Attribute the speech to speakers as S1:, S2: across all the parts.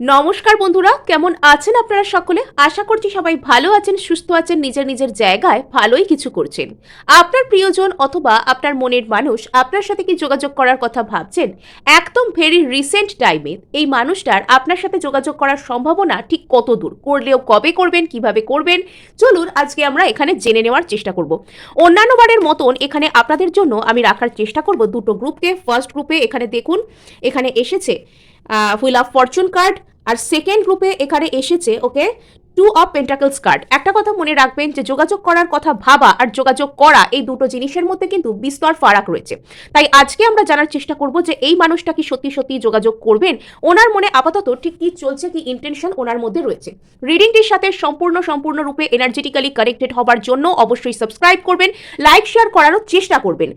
S1: নমস্কার বন্ধুরা, কেমন আছেন আপনারা সকলে? আশা করছি সবাই ভালো আছেন, সুস্থ আছেন, নিজের নিজের জায়গায় ভালোই কিছু করছেন। আপনার প্রিয়জন অথবা আপনার মনের মানুষ আপনার সাথে কি যোগাযোগ করার কথা ভাবছেন? একদম ভেরি রিসেন্ট টাইমে এই মানুষটার আপনার সাথে যোগাযোগ করার সম্ভাবনা ঠিক কত দূর করলেও কবে করবেন, কীভাবে করবেন? চলুন আজকে আমরা এখানে জেনে নেওয়ার চেষ্টা করব। অন্যান্য বারের মতন এখানে আপনাদের জন্য আমি রাখার চেষ্টা করব দুটো গ্রুপকে ফার্স্ট গ্রুপে এখানে দেখুন, এখানে এসেছে হুইল অফ ফরচুন কার্ড আর সেকেন্ড গ্রুপে এখানে এসেছে okay two of pentacles card একটা কথা মনে রাখবেন যে যোগাযোগ করার কথা ভাবা আর যোগাযোগ করা এই দুটো জিনিসের মধ্যে কিন্তু বিস্তর ফারাক রয়েছে। তাই আজকে আমরা জানার চেষ্টা করব যে এই মানুষটা কি সত্যি সত্যি যোগাযোগ করবেন? ওনার মনে আপাতত ঠিক কি চলছে, কি ইন্টেনশন ওনার মধ্যে রয়েছে। রিডিংটির সাথে সম্পূর্ণ সম্পূর্ণ রূপে এনার্জেটিক্যালি কানেক্টেড হবার জন্য অবশ্যই সাবস্ক্রাইব করবেন লাইক শেয়ার করারও চেষ্টা করবেন।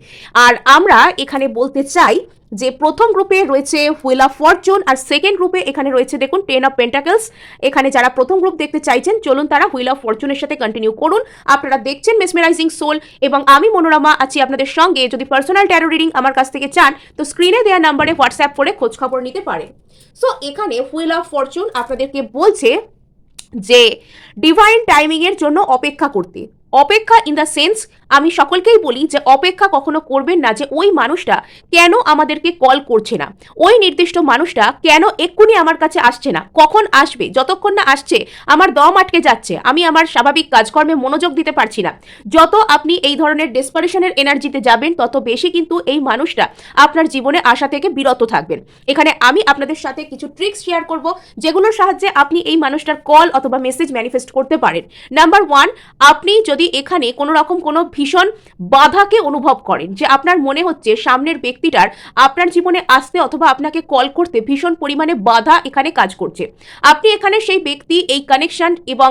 S1: আর আমরা এখানে বলতে চাই যে প্রথম গ্রুপে রয়েছে হুইল অফ ফরচুন আর সেকেন্ড গ্রুপে এখানে রয়েছে দেখুন টেন অফ পেন্টাকেলস এখানে যারা প্রথম গ্রুপ দেখতে চাইছেন, চলুন তারা হুইল অফ ফরচুনের সাথে কন্টিনিউ করুন। আপনারা দেখছেন মেসমেরাইজিং সোল এবং আমি মনোরমা আছি আপনাদের সঙ্গে। যদি পার্সোনাল ট্যারো রিডিং আমার কাছ থেকে চান, তো স্ক্রিনে দেওয়া নাম্বারে হোয়াটসঅ্যাপ করে খোঁজ খবর নিতে পারেন। সো এখানে হুইল অফ ফরচুন আপনাদেরকে বলছে যে ডিভাইন টাইমিংয়ের জন্য অপেক্ষা করতে। অপেক্ষা ইন দ্য সেন্স আমি সকলকেই বলি যে অপেক্ষা কখনো করবেন না যে ওই মানুষটা কেন আমাদেরকে কল করছে না। ওই নির্দিষ্ট মানুষটা কেন এক্ষুনি আমার কাছে আসছে না? কখন আসবে? যতক্ষণ না আসছে, আমার দম আটকে যাচ্ছে। আমি আমার স্বাভাবিক কাজকর্মে মনোযোগ দিতে পারছি না। যত আপনি এই ধরনের ডেসপারেশনের এনার্জিতে যাবেন, তত বেশি কিন্তু এই মানুষটা আপনার জীবনে আসা থেকে বিরত থাকবেন। এখানে আমি আপনাদের সাথে কিছু ট্রিক্স শেয়ার করব, যেগুলোর সাহায্যে আপনি এই মানুষটার কল অথবা মেসেজ ম্যানিফেস্ট করতে পারেন। নাম্বার ওয়ান আপনি যদি এখানে কোনো রকম কোনো ভীষণ বাধাকে অনুভব করেন, যে আপনার মনে হচ্ছে সামনের ব্যক্তিটার আপনার জীবনে আসতে অথবা আপনাকে কল করতে ভীষণ পরিমাণে বাধা এখানে কাজ করছে, আপনি এখানে সেই ব্যক্তি, এই কানেকশন এবং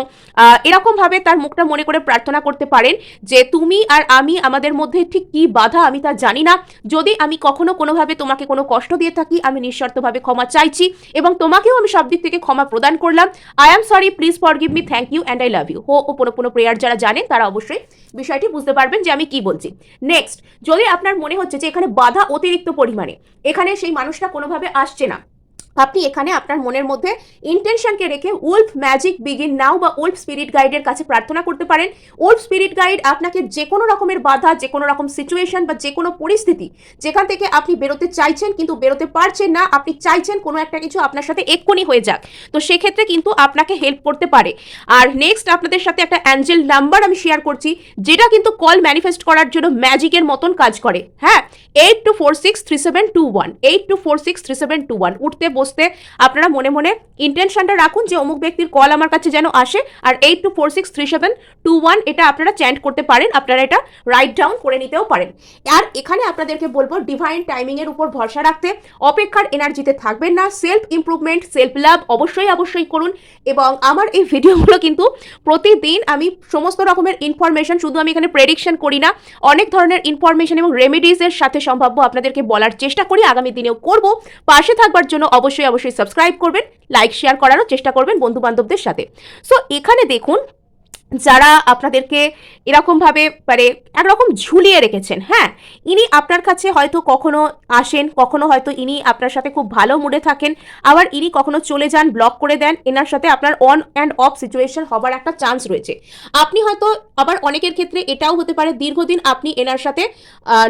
S1: এরকমভাবে তার মুখটা মনে করে প্রার্থনা করতে পারেন যে তুমি আর আমি আমাদের মধ্যে ঠিক কি বাধা আমি তা জানি না, যদি আমি কখনো কোনোভাবে তোমাকে কোনো কষ্ট দিয়ে থাকি, আমি নিঃশর্তভাবে ক্ষমা চাইছি এবং তোমাকেও আমি সব দিক থেকে ক্ষমা প্রদান করলাম I am sorry please forgive me thank you and I love you হো, ও কোনো প্রেয়ার যারা জানেন তারা অবশ্যই বিষয়টি বুঝতে পারবেন যে আমি কি বলছি। নেক্সট যদি আপনার মনে হচ্ছে যে এখানে বাধা অতিরিক্ত পরিমাণে, এখানে সেই মানুষটা কোনোভাবে আসছে না আপনি এখানে আপনার মনের মধ্যে ইন্টেনশনকে রেখে উল্ফ ম্যাজিক বিগিন নাও বা উল্ফ স্পিরিট গাইডের কাছে প্রার্থনা করতে পারেন। উল্ফ স্পিরিট গাইড আপনাকে যে কোনো রকমের বাধা যে কোনো রকম সিচুয়েশন বা যে কোনো পরিস্থিতি যেখান থেকে আপনি বেরোতে চাইছেন কিন্তু বেরোতে পারছেন না, আপনি চাইছেন কোনো একটা কিছু আপনার সাথে এক্ষুনি হয়ে যাক। তো সেক্ষেত্রে কিন্তু আপনাকে হেল্প করতে পারে। আর নেক্সট আপনাদের সাথে একটা অ্যাঞ্জেল নাম্বার আমি শেয়ার করছি, যেটা কিন্তু কল ম্যানিফেস্ট করার জন্য ম্যাজিকের মতন কাজ করে। হ্যাঁ eight two four six three seven two one eight two four six three seven two one উঠতে বসতে আপনারা মনে মনে ইন্টেনশনটা রাখুন যে অমুক ব্যক্তির কল আমার কাছে যেন আসে আর eight two four six three seven two one এটা আপনারা চ্যান্ট করতে পারেন, আপনারা এটা রাইট ডাউন করে নিতেও পারেন। আর এখানে আপনাদেরকে বলব ডিভাইন টাইমিংয়ের উপর ভরসা রাখতে, অপেক্ষার এনার্জিতে থাকবেন না সেলফ ইমপ্রুভমেন্ট সেলফ লাভ অবশ্যই অবশ্যই করুন এবং আমার এই ভিডিওগুলো কিন্তু প্রতিদিন আমি সমস্ত রকমের ইনফরমেশন শুধু আমি এখানে প্রেডিকশন করি না, অনেক ধরনের ইনফরমেশন এবং রেমেডিজের সাথে সম্ভাব্য আপনাদেরকে বলার চেষ্টা করি, আগামী দিনেও করব। পাশে থাকবার জন্য অবশ্যই অবশ্যই অবশ্যই সাবস্ক্রাইব করবেন লাইক শেয়ার করারও চেষ্টা করবেন বন্ধু বান্ধবদের সাথে। সো এখানে দেখুন যারা আপনাদেরকে এরকমভাবে মানে একরকম ঝুলিয়ে রেখেছেন হ্যাঁ? ইনি আপনার কাছে হয়তো কখনো আসেন, কখনো হয়তো ইনি আপনার সাথে খুব ভালো মুডে থাকেন, আবার ইনি কখনো চলে যান ব্লক করে দেন, এনার সাথে আপনার অন অ্যান্ড অফ সিচুয়েশন হবার একটা চান্স রয়েছে। আপনি হয়তো আবার অনেকের ক্ষেত্রে এটাও হতে পারে, দীর্ঘদিন আপনি এনার সাথে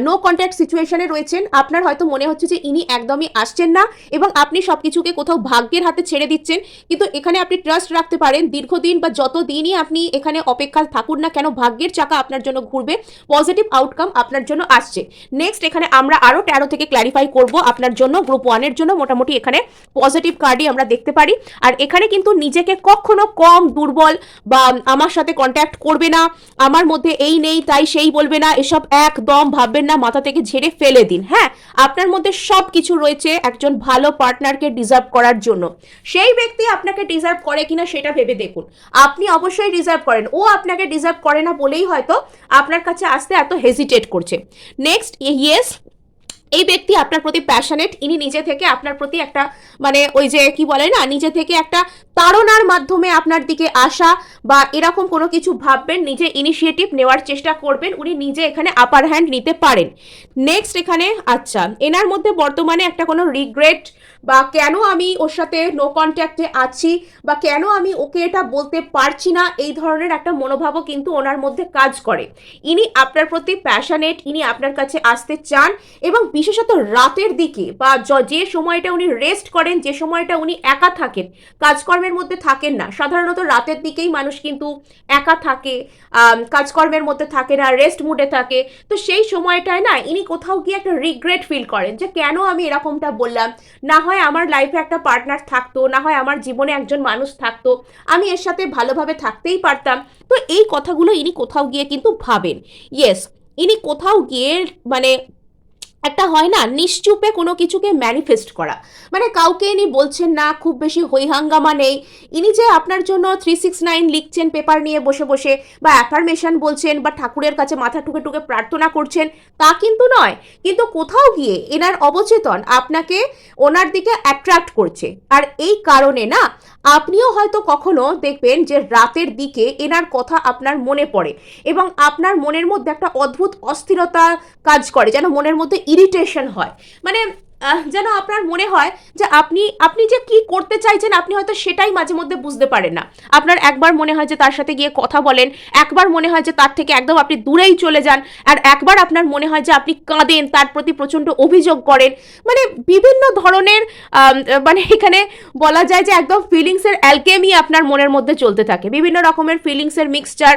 S1: নো কন্ট্যাক্ট সিচুয়েশনে রয়েছেন, আপনার হয়তো মনে হচ্ছে যে ইনি একদমই আসছেন না এবং আপনি সব কিছুকে কোথাও ভাগ্যের হাতে ছেড়ে দিচ্ছেন, কিন্তু এখানে আপনি ট্রাস্ট রাখতে পারেন, দীর্ঘদিন বা যত দিনই আপনি এখানে অপেক্ষা থাকুন না কেন, ভাগ্যের চাকা আপনার জন্য ঘুরবে পজিটিভ আউটকাম আপনার জন্য আসছে। নেক্সট এখানে আমরা আরও ট্যারো থেকে ক্ল্যারিফাই করব আপনার জন্য গ্রুপ ওয়ানের জন্য, মোটামুটি এখানে পজিটিভ কার্ডই আমরা দেখতে পারি। আর এখানে কিন্তু নিজেকে কখনো কম, দুর্বল বা আমার সাথে কন্ট্যাক্ট করবে না, আমার মধ্যে এই নেই, তাই সেই বলবে না, এসব একদম ভাববেন না, মাথা থেকে ঝেড়ে ফেলে দিন। হ্যাঁ আপনার মধ্যে সব কিছু রয়েছে একজন ভালো পার্টনারকে ডিজার্ভ করার জন্য। সেই ব্যক্তি আপনাকে ডিজার্ভ করে কিনা সেটা ভেবে দেখুন। আপনি অবশ্যই ডিজার্ভ করেন। ও আপনাকে ডিজার্ভ করে না বলেই হয়তো আপনার কাছে আসতে এত হেজিটেট করছে। নেক্সট ইয়েস এই ব্যক্তি আপনার প্রতি প্যাশনেট ইনি নিজে থেকে আপনার প্রতি একটা মানে ওই যে কি বলে না, নিজে থেকে একটা তাড়নার মাধ্যমে আপনার দিকে আসা বা এরকম কোনো কিছু ভাববেন, নিজে ইনিশিয়েটিভ নেওয়ার চেষ্টা করবেন, উনি নিজে এখানে আপার হ্যান্ড নিতে পারেন। নেক্সট এখানে আচ্ছা এনার মধ্যে বর্তমানে একটা কোনো রিগ্রেট বা কেন আমি ওর সাথে নো কন্ট্যাক্টে আছি বা কেন আমি ওকে এটা বলতে পারছি না, এই ধরনের একটা মনোভাবও কিন্তু ওনার মধ্যে কাজ করে। ইনি আপনার প্রতি প্যাশানেট ইনি আপনার কাছে আসতে চান এবং বিশেষত রাতের দিকে বা যে সময়টা উনি রেস্ট করেন, যে সময়টা উনি একা থাকেন, কাজকর্মের মধ্যে থাকেন না। সাধারণত রাতের দিকেই মানুষ কিন্তু একা থাকে কাজকর্মের মধ্যে থাকে না রেস্ট মুডে থাকে। তো সেই সময়টায় না, ইনি কোথাও গিয়ে একটা রিগ্রেট ফিল করেন যে কেন আমি এরকমটা বললাম, না হয় আমার লাইফে একটা পার্টনার থাকতো, না হয় আমার জীবনে একজন মানুষ থাকতো, আমি এর সাথে ভালোভাবে থাকতেই পারতাম। তো এই কথাগুলো ইনি কোথাও গিয়ে কিন্তু ভাবেন। ইয়েস ইনি কোথাও গিয়ে মানে একটা হয় না, নিশ্চুপে কোনো কিছুকে ম্যানিফেস্ট করা। মানে কাউকে ইনি বলছেন না, খুব বেশি হইহাঙ্গামা নেই। ইনি যে আপনার জন্য থ্রি সিক্স নাইন লিখছেন পেপার নিয়ে বসে বসে, বা অ্যাফার্মেশন বলছেন, বা ঠাকুরের কাছে মাথা টুকে টুকে প্রার্থনা করছেন, তা কিন্তু নয়। কিন্তু কোথাও গিয়ে এনার অবচেতন আপনাকে ওনার দিকে অ্যাট্রাক্ট করছে। আর এই কারণে না, আপনিও হয়তো কখনো দেখবেন যে রাতের দিকে এনার কথা আপনার মনে পড়ে। এবং আপনার মনের মধ্যে একটা অদ্ভুত অস্থিরতা কাজ করে, যেন মনের মধ্যে ইরিটেশন হয়। মানে যেন আপনার মনে হয় যে আপনি আপনি যে কি করতে চাইছেন, আপনি হয়তো সেটাই মাঝে মধ্যে বুঝতে পারেন না। আপনার একবার মনে হয় যে তার সাথে গিয়ে কথা বলেন, একবার মনে হয় যে তার থেকে একদম আপনি দূরেই চলে যান, আর একবার আপনার মনে হয় যে আপনি কাঁদেন, তার প্রতি প্রচণ্ড অভিযোগ করেন। মানে বিভিন্ন ধরনের মানে এখানে বলা যায় যে একদম ফিলিংসের অ্যালকেমি আপনার মনের মধ্যে চলতে থাকে। বিভিন্ন রকমের ফিলিংসের মিক্সচার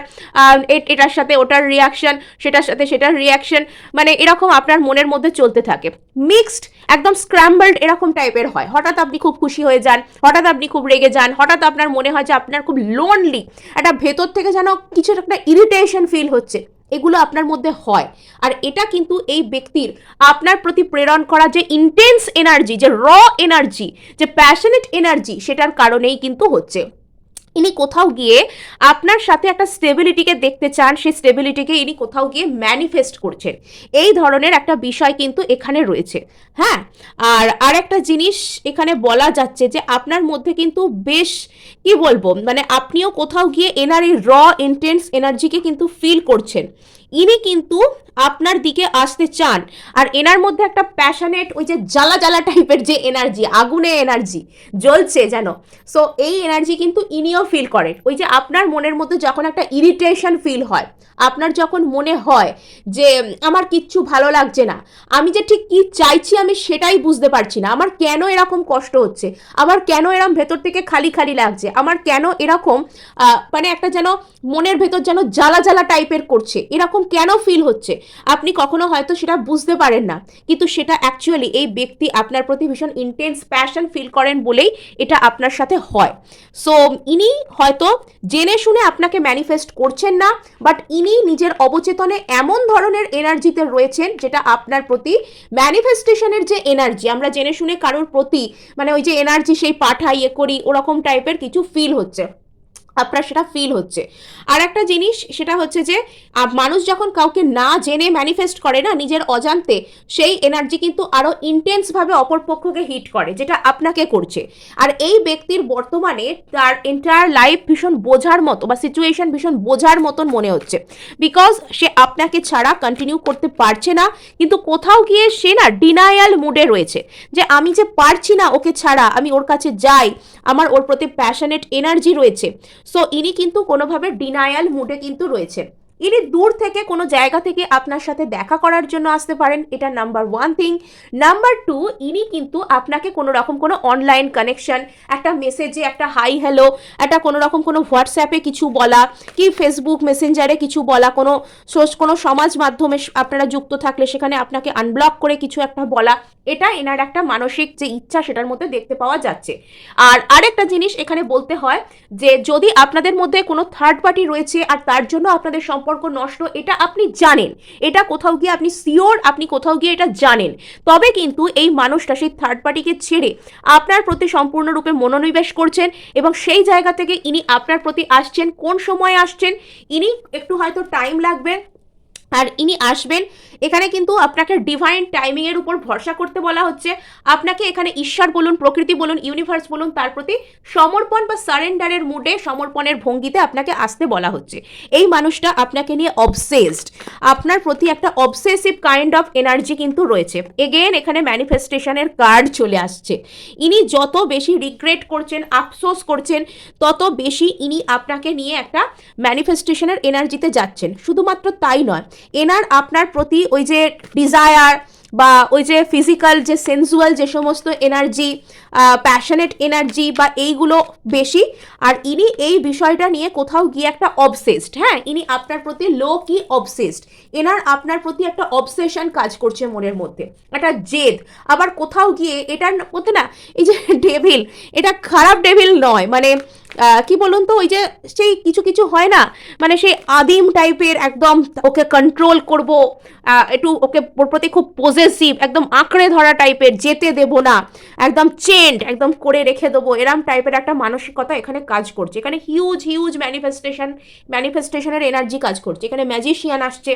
S1: এটার সাথে ওটার রিয়াকশন সেটার সাথে সেটার রিয়াকশন মানে এরকম আপনার মনের মধ্যে চলতে থাকে। মিক্সড একদম স্ক্র্যাম্বলড এরকম টাইপের হয়। হঠাৎ আপনি খুব খুশি হয়ে যান, হঠাৎ আপনি খুব রেগে যান, হঠাৎ আপনার মনে হয় যে আপনার খুব লোনলি একটা ভেতর থেকে যেন কিছু একটা ইরিটেশন ফিল হচ্ছে। এগুলো আপনার মধ্যে হয়। আর এটা কিন্তু এই ব্যক্তির আপনার প্রতি প্রেরণ করা যে ইন্টেন্স এনার্জি যে র এনার্জি যে প্যাশনেট এনার্জি সেটার কারণেই কিন্তু হচ্ছে। ইনি কোথাও গিয়ে আপনার সাথে একটা স্টেবিলিটিকে দেখতে চান, সেই স্টেবিলিটিকে ইনি কোথাও গিয়ে ম্যানিফেস্ট করছেন। এই ধরনের একটা বিষয় কিন্তু এখানে রয়েছে। হ্যাঁ আর আর একটা জিনিস এখানে বলা যাচ্ছে যে আপনার মধ্যে কিন্তু বেশ, কি বলব মানে আপনিও কোথাও গিয়ে এনার এই র ইন্টেন্স এনার্জিকে কিন্তু ফিল করছেন। ইনি কিন্তু আপনার দিকে আসতে চান। আর এনার মধ্যে একটা প্যাশনেট ওই যে জ্বালা জ্বালা টাইপের যে এনার্জি আগুনে এনার্জি জ্বলছে যেন। সো এই এনার্জি কিন্তু ইনিও ফিল করেন। ওই যে আপনার মনের মধ্যে যখন একটা ইরিটেশন ফিল হয়, আপনার যখন মনে হয় যে, আমার কিচ্ছু ভালো লাগছে না, আমি যে ঠিক কি চাইছি আমি সেটাই বুঝতে পারছি না, আমার কেন এরকম কষ্ট হচ্ছে, আমার কেন এরকম ভেতর থেকে খালি খালি লাগছে, আমার কেন এরকম মানে একটা যেন মনের ভেতর যেন জ্বালা জ্বালা টাইপের করছে। এরকম কেন ফিল হচ্ছে? আপনি কখনো হয়তো সেটা বুঝতে পারেন না, কিন্তু সেটা অ্যাকচুয়ালি এই ব্যক্তি আপনার প্রতি ভীষণ ইন্টেন্স প্যাশন ফিল করেন বলেই এটা আপনার সাথে হয়। সো ইনি হয়তো জেনে শুনে আপনাকে ম্যানিফেস্ট করছেন না বাট ইনি নিজের অবচেতনে এমন ধরনের এনার্জিতে রয়েছেন যেটা আপনার প্রতি ম্যানিফেস্টেশনের যে এনার্জি আমরা জেনে শুনে কারোর প্রতি মানে ওই যে এনার্জি সেই পাঠাই ইয়ে করি, ওরকম টাইপের কিছু ফিল হচ্ছে। আপনার সেটা ফিল হচ্ছে। আর একটা জিনিস, সেটা হচ্ছে যে মানুষ যখন কাউকে না জেনে ম্যানিফেস্ট করে না নিজের অজান্তে, সেই এনার্জি কিন্তু আরও ইন্টেন্সভাবে অপরপক্ষকে হিট করে, যেটা আপনাকে করছে। আর এই ব্যক্তির বর্তমানে তার এন্টায়ার লাইফ ভীষণ বোঝার মতো বা সিচুয়েশন ভীষণ বোঝার মতন মনে হচ্ছে। বিকজ সে আপনাকে ছাড়া কন্টিনিউ করতে পারছে না, কিন্তু কোথাও গিয়ে সে না ডিনায়াল মুডে রয়েছে, যে আমি যে পারছি না ওকে ছাড়া, আমি ওর কাছে যাই, আমার ওর প্রতি প্যাশনেট এনার্জি রয়েছে। সো ইনি কিন্তু কোনোভাবে ডিনায়াল মুডে কিন্তু রয়েছে ইনি দূর থেকে কোনো জায়গা থেকে আপনার সাথে দেখা করার জন্য আসতে পারেন, এটা number one thing number two ইনি কিন্তু আপনাকে কোনো রকম কোনো অনলাইন কানেকশন একটা মেসেজে একটা হাই হ্যালো একটা কোনো রকম কোনো হোয়াটসঅ্যাপে কিছু বলা, কি ফেসবুক মেসেঞ্জারে কিছু বলা, কোনো কোনো সমাজ মাধ্যমে আপনারা যুক্ত থাকলে সেখানে আপনাকে আনব্লক করে কিছু একটা বলা এটা এনার একটা মানসিক যে ইচ্ছা সেটার মধ্যে দেখতে পাওয়া যাচ্ছে। আর আরেকটা জিনিস এখানে বলতে হয় যে, যদি আপনাদের মধ্যে কোনো থার্ড পার্টি রয়েছে আর তার জন্য আপনাদের সম্পর্ক নষ্ট, এটা আপনি জানেন। এটা কোথাও গিয়ে আপনি সিওর আপনি কোথাও গিয়ে এটা জানেন। তবে কিন্তু এই মানুষটা, সেই থার্ড পার্টিকে ছেড়ে আপনার প্রতি সম্পূর্ণরূপে মনোনিবেশ করছেন এবং সেই জায়গা থেকে ইনি আপনার প্রতি আসছেন। কোন সময় আসছেন? ইনি একটু হয়তো টাইম লাগবে আর ইনি আসবেন, এখানে কিন্তু আপনাকে ডিভাইন টাইমিং এর উপর ভরসা করতে বলা হচ্ছে। আপনাকে এখানে ঈশ্বর বলুন, প্রকৃতি বলুন ইউনিভার্স বলুন, তার প্রতি সমর্পণ বা সারেন্ডারের মুডে সমর্পণের ভঙ্গিতে আপনাকে আসতে বলা হচ্ছে। এই মানুষটা আপনাকে নিয়ে অবসেসড আপনার প্রতি একটা অবসেসিভ কাইন্ড অফ এনার্জি কিন্তু রয়েছে। এগেন এখানে ম্যানিফেস্টেশনের কার্ড চলে আসছে। ইনি যত বেশি রিগ্রেট করছেন, আফসোস করছেন, তত বেশি ইনি আপনাকে নিয়ে একটা ম্যানিফেস্টেশনের এনার্জিতে যাচ্ছেন। শুধুমাত্র তাই নয় এনার আপনার প্রতি ওই যে ডিজায়ার বা ওই যে ফিজিক্যাল যে সেন্সুয়াল যে সমস্ত এনার্জি প্যাশনেট এনার্জি বা এইগুলো বেশি, আর ইনি এই বিষয়টা নিয়ে কোথাও গিয়ে একটা অবসেসড হ্যাঁ? ইনি আপনার প্রতি লো কি অবসেসড এনার আপনার প্রতি একটা অবসেশন কাজ করছে মনের মধ্যে। একটা জেদ। আবার কোথাও গিয়ে এটার মধ্যে না, এই যে ডেভিল এটা খারাপ ডেভিল নয়। মানে কি বলুন তো, ওই যে সেই কিছু কিছু হয় না? মানে সেই আদিম টাইপের একদম ওকে কন্ট্রোল করব একটু ওকে ওর প্রতি খুব পজেসিভ একদম আঁকড়ে ধরা টাইপের যেতে দেব না, একদম চেন্ড একদম করে রেখে দেবো, এরম টাইপের একটা মানসিকতা এখানে কাজ করছে। এখানে হিউজ হিউজ ম্যানিফেস্টেশন ম্যানিফেস্টেশনের এনার্জি কাজ করছে। এখানে ম্যাজিশিয়ান আসছে।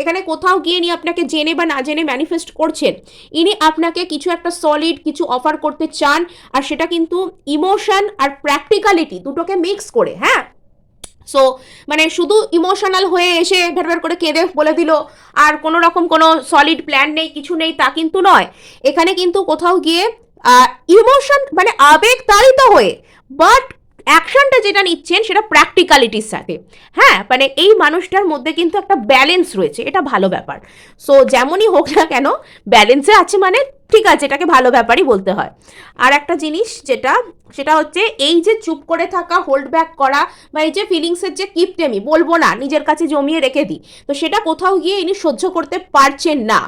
S1: এখানে কোথাও গিয়ে নিয়ে আপনাকে জেনে বা না জেনে ম্যানিফেস্ট করছেন। ইনি আপনাকে কিছু একটা সলিড কিছু অফার করতে চান, আর সেটা কিন্তু ইমোশন আর প্র্যাকটিক্যালিটি দুটোকে মিক্স করে হ্যাঁ? সো মানে শুধু ইমোশনাল হয়ে এসে ভেরভের করে কেঁদে বলে দিল, আর কোনো রকম কোনো সলিড প্ল্যান নেই, কিছু নেই, তা কিন্তু নয়। এখানে কিন্তু কোথাও গিয়ে ইমোশন মানে আবেগ তাড়িত হয়ে বাট অ্যাকশনটা যেটা নিচ্ছেন সেটা প্র্যাকটিক্যালিটির সাথে হ্যাঁ মানে এই মানুষটার মধ্যে কিন্তু একটা ব্যালেন্স রয়েছে, এটা ভালো ব্যাপার। সো যেমনই হোক না কেন ব্যালেন্সে আছে মানে ঠিক আছে, এটাকে ভালো ব্যাপারই বলতে হয়। আর একটা জিনিস যেটা সেটা হচ্ছে এই যে চুপ করে থাকা হোল্ড ব্যাক করা বা এই যে ফিলিংসের যে কিপটেমি বলব না, নিজের কাছে জমিয়ে রেখে দিই, তো সেটা কোথাও গিয়ে ইনি সহ্য করতে পারছেন না।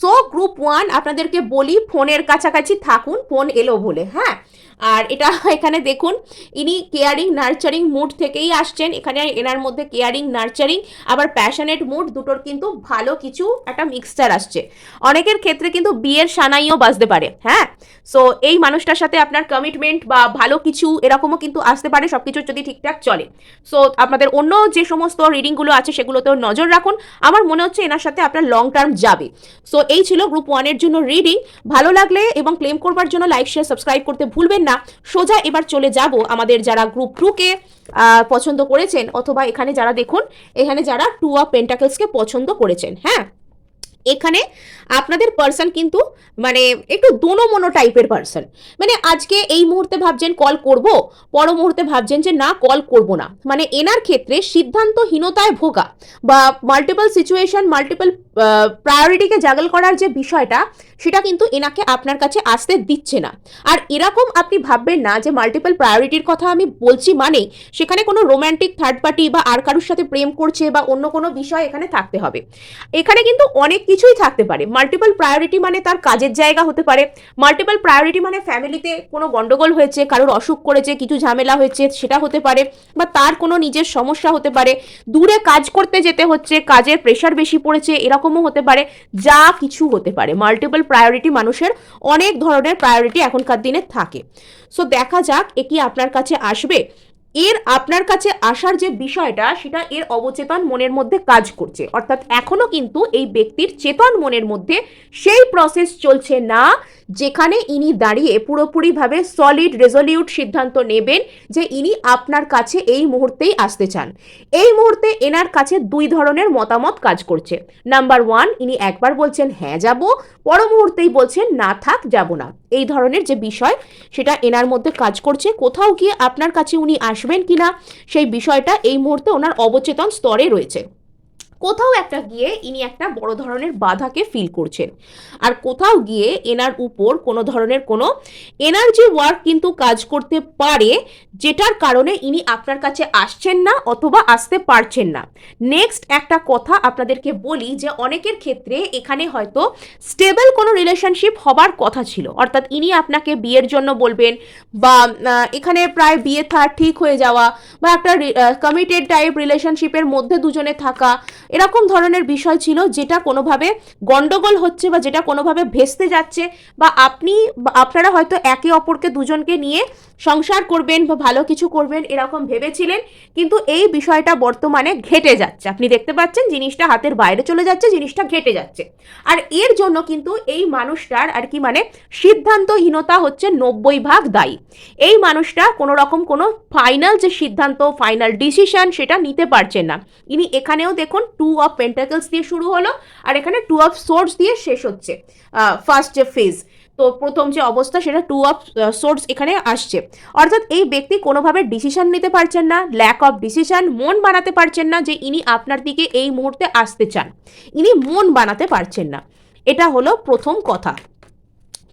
S1: সো গ্রুপ ওয়ান আপনাদেরকে বলি, ফোনের কাছাকাছি থাকুন, ফোন এলো বলে হ্যাঁ? আর এটা এখানে দেখুন, ইনি কেয়ারিং নার্চারিং মুড থেকেই আসছেন। এখানে এনার মধ্যে কেয়ারিং নার্চারিং আবার প্যাশনেট মুড দুটোর কিন্তু ভালো কিছু একটা মিক্সচার আসছে। অনেকের ক্ষেত্রে কিন্তু বিয়ের সানাইও বাজতে পারে হ্যাঁ? সো এই মানুষটার সাথে আপনার কমিটমেন্ট বা ভালো কিছু এরকমও কিন্তু আসতে পারে সব কিছু যদি ঠিকঠাক চলে। সো আপনাদের অন্য যে সমস্ত রিডিংগুলো আছে, সেগুলোতেও নজর রাখুন। আমার মনে হচ্ছে এনার সাথে আপনার লং টার্ম যাবে। সো এই ছিল গ্রুপ ওয়ানের জন্য রিডিং ভালো লাগলে এবং ক্লেম করবার জন্য লাইক শেয়ার সাবস্ক্রাইব করতে ভুলবেন না, সোজা এবার চলে যাব আমাদের যারা গ্রুপ টুকে পছন্দ করেছেন অথবা এখানে যারা দেখুন, এখানে যারা টু অফ পেন্টাকেলসকে পছন্দ করেছেন হ্যাঁ? এখানে আপনাদের পার্সন কিন্তু মানে একটু দোনো মনো টাইপের পার্সন মানে আজকে এই মুহূর্তে ভাবছেন কল করব, পর মুহূর্তে ভাবছেন যে না কল করব না। মানে এনার ক্ষেত্রে সিদ্ধান্তহীনতায় ভোগা বা মাল্টিপল সিচুয়েশন মাল্টিপল প্রায়োরিটিকে জাগল করার যে বিষয়টা, সেটা কিন্তু এনাকে আপনার কাছে আসতে দিচ্ছে না। আর এরকম আপনি ভাববেন না যে মাল্টিপল প্রায়োরিটির কথা আমি বলছি মানেই সেখানে কোনো রোম্যান্টিক থার্ড পার্টি বা আর কারোর সাথে প্রেম করছে বা অন্য কোনো বিষয় এখানে থাকতে হবে। এখানে কিন্তু অনেক কিছুই থাকতে পারে। মাল্টিপল প্রায়োরিটি মানে তার কাজের জায়গা হতে পারে। মাল্টিপল প্রায়োরিটি মানে ফ্যামিলিতে কোনো গন্ডগোল হয়েছে, কারোর অসুখ করেছে, কিছু ঝামেলা হয়েছে, সেটা হতে পারে বা তার কোনো নিজের সমস্যা হতে পারে। দূরে কাজ করতে যেতে হচ্ছে, কাজের প্রেশার বেশি পড়েছে এরকমও হতে পারে, যা কিছু হতে পারে। মাল্টিপল প্রায়োরিটি মানুষের অনেক ধরনের প্রায়োরিটি এখনকার দিনে থাকে। সো দেখা যাক এ কি আপনার কাছে আসবে। এর আপনার কাছে আসার যে বিষয়টা, সেটা এর অবচেতন মনের মধ্যে কাজ করছে। অর্থাৎ এখনও কিন্তু এই ব্যক্তির চেতন মনের মধ্যে সেই প্রসেস চলছে না। যেখানে ইনি দাঁড়িয়ে পুরোপুরিভাবে সলিড রেজলিউট সিদ্ধান্ত নেবেন যে ইনি আপনার কাছে এই মুহূর্তেই আসতে চান। এই মুহূর্তে এনার কাছে দুই ধরনের মতামত কাজ করছে। নাম্বার ওয়ান ইনি একবার বলছেন হ্যাঁ যাব। পর মুহূর্তেই বলছেন, না, থাক, যাব না। এই ধরনের যে বিষয়, সেটা এনার মধ্যে কাজ করছে। কোথাও গিয়ে আপনার কাছে উনি আসবেন কিনা, সেই বিষয়টা এই মুহূর্তে ওনার অবচেতন স্তরে রয়েছে। কোথাও একটা গিয়ে ইনি একটা বড় ধরনের বাধাকে ফিল করছেন। আর কোথাও গিয়ে এনার উপর কোনো ধরনের কোনো এনার্জি ওয়ার্ক কিন্তু কাজ করতে পারে, যেটার কারণে ইনি আপনার কাছে আসছেন না অথবা আসতে পারছেন না। নেক্সট একটা কথা আপনাদেরকে বলি যে অনেকের ক্ষেত্রে এখানে হয়তো স্টেবল কোনো রিলেশনশিপ হবার কথা ছিল। অর্থাৎ ইনি আপনাকে বিয়ের জন্য বলবেন বা এখানে প্রায় বিয়ে থা ঠিক হয়ে যাওয়া বা একটা কমিটেড টাইপ রিলেশনশিপের মধ্যে দুজনে থাকা এরকম ধরনের বিষয় ছিল যেটা কোনোভাবে গন্ডগোল হচ্ছে বা যেটা কোনোভাবে ভেস্তে যাচ্ছে বা আপনি আপনারা হয়তো একে অপরকে দুজনকে নিয়ে সংসার করবেন বা ভালো কিছু করবেন এরকম ভেবেছিলেন, কিন্তু এই বিষয়টা বর্তমানে ঘেটে যাচ্ছে। আপনি দেখতে পাচ্ছেন জিনিসটা হাতের বাইরে চলে যাচ্ছে, জিনিসটা ঘেটে যাচ্ছে। আর এর জন্য কিন্তু এই মানুষটার আর কি মানে সিদ্ধান্তহীনতা হচ্ছে নব্বই ভাগ দায়ী। এই মানুষটা কোনো রকম কোনো ফাইনাল যে সিদ্ধান্ত ফাইনাল ডিসিশন সেটা নিতে পারছেন না। ইনি এখানেও দেখুন টু অফ পেন্টাকলস দিয়ে শুরু হলো, আর এখানে টু অফ সোর্স দিয়ে শেষ হচ্ছে ফার্স্ট যে ফেজ তো প্রথম যে অবস্থা, সেটা টু অফ সোর্স এখানে আসছে। অর্থাৎ এই ব্যক্তি কোনোভাবে ডিসিশন নিতে পারছেন না ল্যাক অফ ডিসিশন মন বানাতে পারছেন না যে ইনি আপনার দিকে এই মুহূর্তে আসতে চান। ইনি মন বানাতে পারছেন না। এটা হলো প্রথম কথা।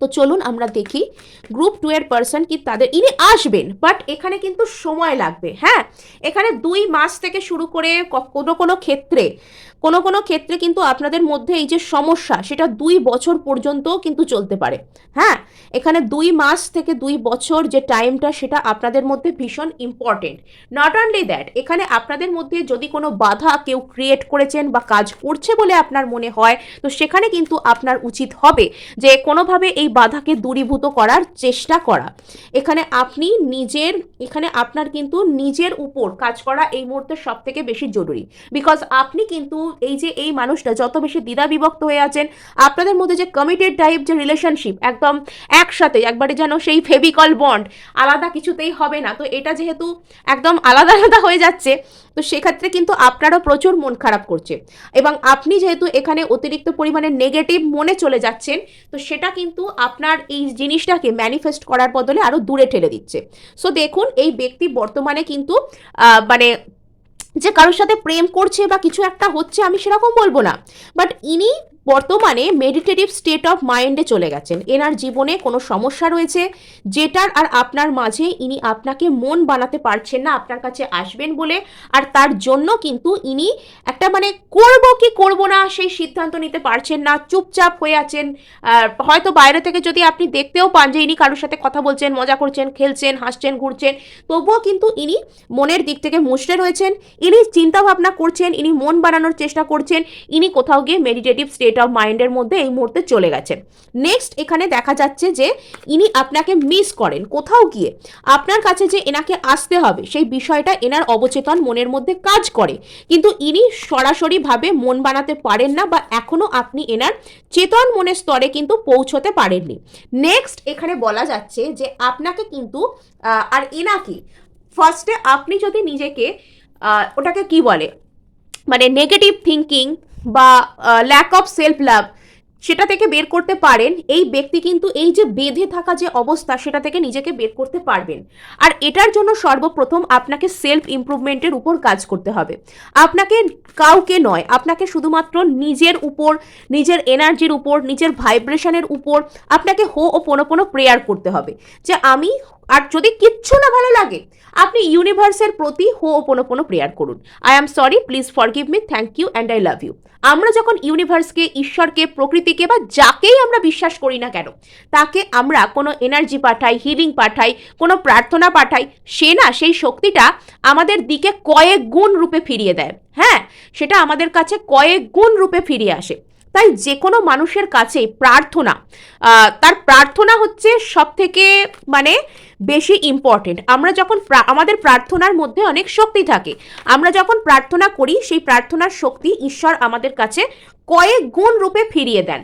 S1: তো চলুন আমরা দেখি। গ্রুপ টু এর পার্সন কি তাদের, ইনি আসবেন বাট এখানে কিন্তু সময় লাগবে হ্যাঁ? এখানে দুই মাস থেকে শুরু করে কোনো কোনো ক্ষেত্রে কোনো কোনো ক্ষেত্রে কিন্তু আপনাদের মধ্যে এই যে সমস্যা, সেটা দুই বছর পর্যন্তও কিন্তু চলতে পারে। হ্যাঁ? এখানে দুই মাস থেকে দুই বছর যে টাইমটা সেটা আপনাদের মধ্যে ভীষণ ইম্পর্টেন্ট নট অনলি দ্যাট এখানে আপনাদের মধ্যে যদি কোনো বাধা কেউ ক্রিয়েট করেছেন বা কাজ করছে বলে আপনার মনে হয়, তো সেখানে কিন্তু আপনার উচিত হবে যে কোনোভাবে এই বাধাকে দূরীভূত করার চেষ্টা করা। এখানে আপনি নিজের, এখানে আপনার কিন্তু নিজের উপর কাজ করা এই মুহূর্তে সব থেকে বেশি জরুরি। বিকজ আপনি কিন্তু এই যে এই মানুষটা যত বেশি দ্বিধা বিভক্ত হয়ে আছেন, আপনাদের মধ্যে যে কমিটেড টাইপ যে রিলেশনশিপ একদম একসাথে, একবারে যেন সেই ফেভিকল বন্ড, আলাদা কিছুতেই হবে না। তো এটা যেহেতু একদম আলাদা আলাদা হয়ে যাচ্ছে, তো সেক্ষেত্রে কিন্তু আপনারও প্রচুর মন খারাপ করছে। এবং আপনি যেহেতু এখানে অতিরিক্ত পরিমাণে নেগেটিভ মনে চলে যাচ্ছেন, তো সেটা কিন্তু আপনার এই জিনিসটাকে ম্যানিফেস্ট করার বদলে আরও দূরে ঠেলে দিচ্ছে। সো দেখুন, এই ব্যক্তি বর্তমানে কিন্তু মানে যে কারোর সাথে প্রেম করছে বা কিছু একটা হচ্ছে, আমি সেরকম বলব না। বাট ইনি বর্তমানে মেডিটেটিভ স্টেট অফ মাইন্ডে চলে গেছেন। এনার জীবনে কোনো সমস্যা রয়েছে? যেটার আর আপনার মাঝে ইনি আপনাকে মন বানাতে পারছেন না, আপনার কাছে আসবেন বলে, আর তার জন্য কিন্তু ইনি একটা মানে করব কি করব না সেই সিদ্ধান্ত নিতে পারছেন না, চুপচাপ হয়ে আছেন। হয়তো বাইরে থেকে যদি আপনি দেখতেও পান যে ইনি কারোর সাথে কথা বলছেন, মজা করছেন, খেলছেন, হাসছেন, ঘুরছেন, তবুও কিন্তু ইনি মনের দিক থেকে মুষড়ে রয়েছেন। ইনি চিন্তা ভাবনা করছেন, ইনি মন বানানোর চেষ্টা করছেন, ইনি কোথাও গিয়ে মেডিটেটিভ স্টেট অফ মাইন্ডের মধ্যে এই মুহূর্তে চলে গেছেন নেক্সট এখানে দেখা যাচ্ছে যে ইনি আপনাকে মিস করেন, কোথাও গিয়ে। আপনার কাছে যে এনাকে আসতে হবে, সেই বিষয়টা এনার অবচেতন মনের মধ্যে কাজ করে। কিন্তু ইনি সরাসরিভাবে মন বানাতে পারেন না বা এখনও আপনি এনার চেতন মনের স্তরে কিন্তু পৌঁছতে পারেননি। নেক্সট এখানে বলা যাচ্ছে যে আপনাকে কিন্তু আর এনাকে ফার্স্টে আপনি যদি নিজেকে ওটাকে কি বলে? মানে নেগেটিভ থিঙ্কিং বা ল্যাক অফ সেলফ লাভ সেটা থেকে বের করতে পারেন। এই ব্যক্তি কিন্তু এই যে বেঁধে থাকা যে অবস্থা, সেটা থেকে নিজেকে বের করতে পারবেন। আর এটার জন্য সর্বপ্রথম আপনাকে সেলফ ইমপ্রুভমেন্টের উপর কাজ করতে হবে। আপনাকে কাউকে নয়, আপনাকে শুধুমাত্র নিজের উপর, নিজের এনার্জির উপর, নিজের ভাইব্রেশনের উপর আপনাকে হো ও পোনো পোনো প্রেয়ার করতে হবে। যে আমি আর যদি কিচ্ছু না ভালো লাগে, আপনি ইউনিভার্সের প্রতি ho'oponopono prayer করুন। I am sorry please forgive me thank you and I love you আমরা যখন ইউনিভার্সকে ঈশ্বরকে, প্রকৃতিকে বা যাকেই আমরা বিশ্বাস করি না কেন, তাকে আমরা কোনো এনার্জি পাঠাই হিলিং পাঠাই, কোনো প্রার্থনা পাঠাই, সে না সেই শক্তিটা আমাদের দিকে কয়েক গুণ রূপে ফিরিয়ে দেয়। হ্যাঁ সেটা আমাদের কাছে কয়েক গুণ রূপে ফিরিয়ে আসে। তাই যে কোনো মানুষের কাছে প্রার্থনা তার প্রার্থনা হচ্ছে সব থেকে মানে বেশি ইম্পর্টেন্ট আমরা যখন আমাদের প্রার্থনার মধ্যে অনেক শক্তি থাকে। আমরা যখন প্রার্থনা করি, সেই প্রার্থনার শক্তি ঈশ্বর আমাদের কাছে কয়েক গুণ রূপে ফিরিয়ে দেন।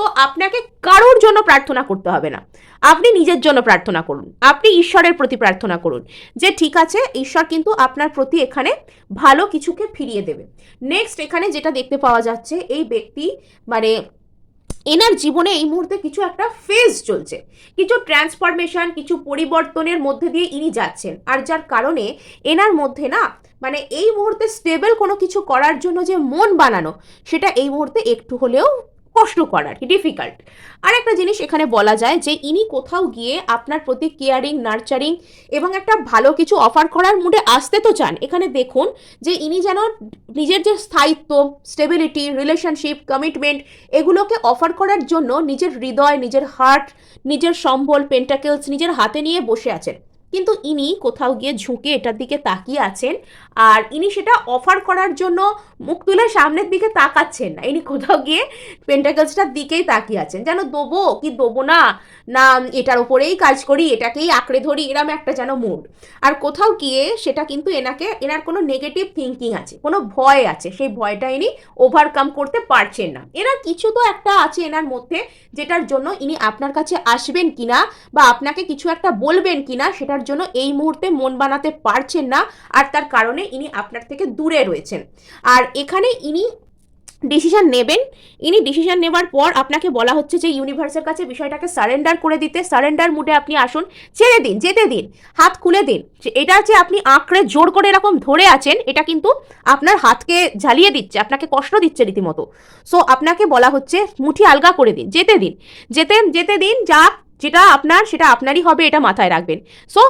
S1: তো আপনাকে কারোর জন্য প্রার্থনা করতে হবে না। আপনি নিজের জন্য প্রার্থনা করুন। আপনি ঈশ্বরের প্রতি প্রার্থনা করুন যে, ঠিক আছে, ঈশ্বর কিন্তু আপনার প্রতি এখানে ভালো কিছুকে ফিরিয়ে দেবে। নেক্সট এখানে যেটা দেখতে পাওয়া যাচ্ছে, এই ব্যক্তি মানে এনার জীবনে এই মুহূর্তে কিছু একটা ফেজ চলছে। কিছু ট্রান্সফরমেশন কিছু পরিবর্তনের মধ্যে দিয়ে ইনি যাচ্ছেন। আর যার কারণে এনার মধ্যে না মানে এই মুহূর্তে স্টেবল কোনো কিছু করার জন্য যে মন বানানো, সেটা এই মুহূর্তে একটু হলেও কষ্টকর আর কি ডিফিকাল্ট আর একটা জিনিস এখানে বলা যায় যে ইনি কোথাও গিয়ে আপনার প্রতি কেয়ারিং নার্চারিং এবং একটা ভালো কিছু অফার করার মুডে আসতে তো চান। এখানে দেখুন যে ইনি যেন নিজের যে স্থায়িত্ব স্টেবিলিটি রিলেশনশিপ কমিটমেন্ট এগুলোকে অফার করার জন্য নিজের হৃদয়, নিজের হার্ট নিজের সম্বল পেন্টাকেলস নিজের হাতে নিয়ে বসে আছেন। কিন্তু ইনি কোথাও গিয়ে ঝুঁকে এটার দিকে তাকিয়ে আছেন আর ইনি সেটা অফার করার জন্য মুখ তুলে সামনের দিকে তাকাচ্ছেন না। ইনি কোথাও গিয়ে পেন্টাকলসটার দিকেই তাকিয়ে আছেন। যেন দেবো কি দেবো না? না, এটার ওপরেই কাজ করি, এটাকেই আঁকড়ে ধরি, এরম একটা যেন মুড আর কোথাও গিয়ে সেটা কিন্তু এনাকে, এনার কোনো নেগেটিভ থিঙ্কিং আছে, কোনো ভয় আছে, সেই ভয়টা ইনি ওভারকাম করতে পারছেন না। এনার কিছু তো একটা আছে এনার মধ্যে, যেটার জন্য ইনি আপনার কাছে আসবেন কিনা, বা আপনাকে কিছু একটা বলবেন কিনা, সেটার জন্য এই মুহূর্তে মন বানাতে পারছেন না, আর তার কারণে ইনি আপনার থেকে দূরে রয়েছেন। আর এখানে ইনি ডিসিশন নেবেন। ইনি ডিসিশন নেবার পর আপনাকে বলা হচ্ছে যে ইউনিভার্সের কাছে বিষয়টাকে সারেন্ডার করে দিতে সারেন্ডার মুডে আপনি আসুন, ছেড়ে দিন, যেতে দিন, হাত খুলে দিন। এটা যে আপনি আঁকড়ে জোর করে এরকম ধরে আছেন, এটা কিন্তু আপনার হাতকে ঝালিয়ে দিচ্ছে, আপনাকে কষ্ট দিচ্ছে রীতিমতো। সো আপনাকে বলা হচ্ছে, মুঠি আলগা করে দিন, যেতে দিন, যেতে যেতে দিন, যা যেটা আপনার, সেটা আপনারই হবে, এটা মাথায় রাখবেন। সো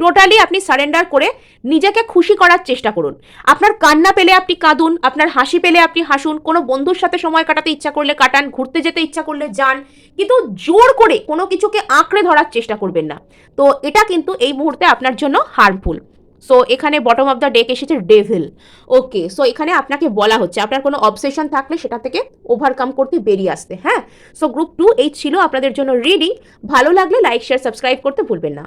S1: টোটালি আপনি সারেন্ডার করে নিজেকে খুশি করার চেষ্টা করুন। আপনার কান্না পেলে আপনি কাঁদুন, আপনার হাসি পেলে আপনি হাসুন, কোনো বন্ধুর সাথে সময় কাটাতে ইচ্ছা করলে কাটান, ঘুরতে যেতে ইচ্ছা করলে যান, কিন্তু জোর করে কোনো কিছুকে আঁকড়ে ধরার চেষ্টা করবেন না। তো এটা কিন্তু এই মুহূর্তে আপনার জন্য হার্মফুল সো এখানে বটম অফ দ্য ডেক এসেছে ডেভিল ওকে সো এখানে আপনাকে বলা হচ্ছে, আপনার কোনো অবসেশন থাকলে সেটা থেকে ওভারকাম করতে বেরিয়ে আসতে হ্যাঁ? সো গ্রুপ টু এই ছিল আপনাদের জন্য রিডিং ভালো লাগলে লাইক শেয়ার সাবস্ক্রাইব করতে ভুলবেন না।